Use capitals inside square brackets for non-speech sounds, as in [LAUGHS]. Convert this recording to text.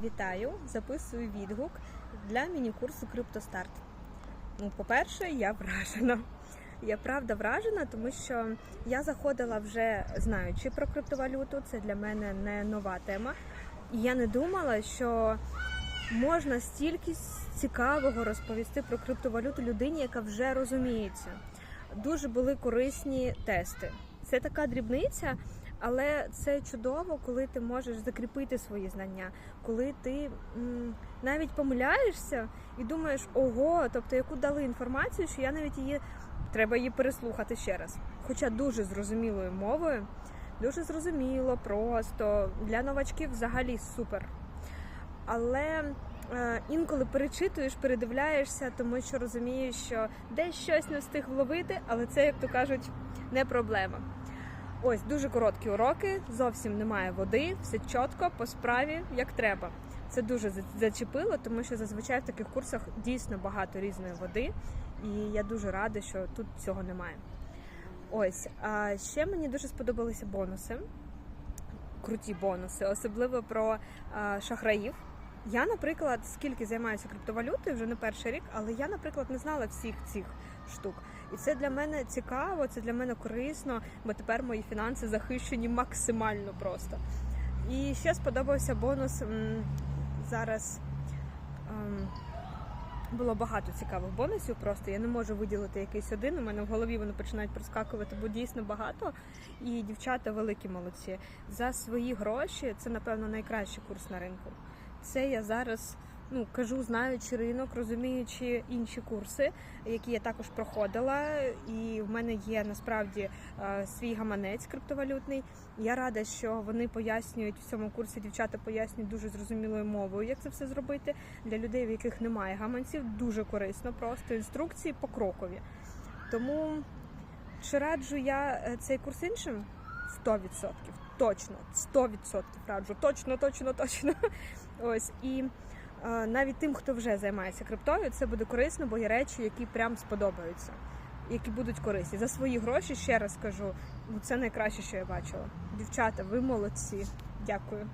Вітаю! Записую відгук для міні-курсу Криптостарт. Ну, по-перше, я вражена. Я правда вражена, тому що я заходила вже знаючи про криптовалюту. Це для мене не нова тема. І я не думала, що можна стільки цікавого розповісти про криптовалюту людині, яка вже розуміється. Дуже були корисні тести. Це така дрібниця, але це чудово, коли ти можеш закріпити свої знання, коли ти м, навіть помиляєшся і думаєш, ого, тобто яку дали інформацію, що я навіть її треба її переслухати ще раз. Хоча дуже зрозумілою мовою, дуже зрозуміло, просто для новачків взагалі супер. Але е, інколи перечитуєш, передивляєшся, тому що розумієш, що десь щось не встиг вловити, але це, як то кажуть, не проблема. Ось дуже короткі уроки, зовсім немає води, все чітко, по справі, як треба. Це дуже зачепило, тому що зазвичай в таких курсах дійсно багато різної води, і я дуже рада, що тут цього немає. Ось, а ще мені дуже сподобалися бонуси, круті бонуси, особливо про шахраїв. Я, наприклад, скільки займаюся криптовалютою вже не перший рік, але я, наприклад, не знала всіх цих штук. І це для мене цікаво, це для мене корисно, бо тепер мої фінанси захищені максимально просто. І ще сподобався бонус зараз. ем, було багато цікавих бонусів. Просто я не можу виділити якийсь один. У мене в голові вони починають проскакувати, бо дійсно багато. І дівчата великі молодці. За свої гроші це, напевно, найкращий курс на ринку. Це я зараз ну кажу, знаючи ринок, розуміючи інші курси, які я також проходила. І в мене є насправді е, свій гаманець криптовалютний. Я рада, що вони пояснюють в цьому курсі. Дівчата пояснюють дуже зрозумілою мовою, як це все зробити для людей, в яких немає гаманців. Дуже корисно, просто інструкції покрокові. Тому чи раджу я е, цей курс іншим? 100%. Точно, 100% раджу. Точно, точно, точно. [LAUGHS] Ось і е, навіть тим, хто вже займається криптою, це буде корисно, бо є речі, які прям сподобаються, які будуть корисні. За свої гроші ще раз кажу, ну це найкраще, що я бачила. Дівчата, ви молодці. Дякую.